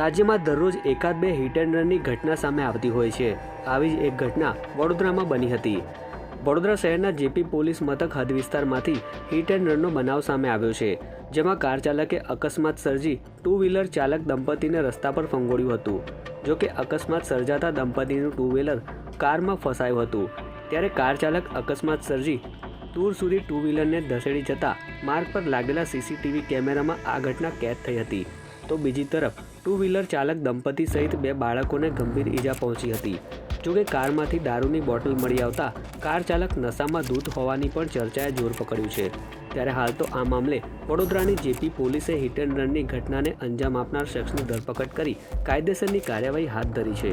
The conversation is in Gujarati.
રાજ્યમાં દરરોજ એકાદ બે હિટ એન્ડ રનની ઘટના સામે આવતી હોય છે. આવી જ એક ઘટના વડોદરામાં બની હતી. વડોદરા શહેરના જેપી પોલીસ મથક હદ વિસ્તારમાંથી હિટ એન્ડ રનનો બનાવ સામે આવ્યો છે, જેમાં કાર ચાલકે અકસ્માત સર્જી ટુ વ્હીલર ચાલક દંપતીને રસ્તા પર ફંગોળ્યું હતું. જો કે અકસ્માત સર્જાતા દંપતીનું ટુ વ્હીલર કારમાં ફસાયું હતું. ત્યારે કાર ચાલક અકસ્માત સર્જી દૂર સુધી ટુ વ્હીલરને ધસેડી જતા માર્ગ પર લાગેલા સીસીટીવી કેમેરામાં આ ઘટના કેદ થઈ હતી. તો બીજી તરફ ટુ વ્હીલર ચાલક દંપતી સહિત બે બાળકોને ગંભીર ઈજા પહોંચી હતી. જોકે કારમાંથી દારૂની બોટલ મળી આવતા કાર ચાલક નશામાં ધૂત હોવાની પણ ચર્ચાએ જોર પકડ્યું છે. ત્યારે હાલ તો આ મામલે વડોદરાની જેપી પોલીસે હિટ એન્ડ રનની ઘટનાને અંજામ આપનાર શખ્સની ધરપકડ કરી કાયદેસરની કાર્યવાહી હાથ ધરી છે.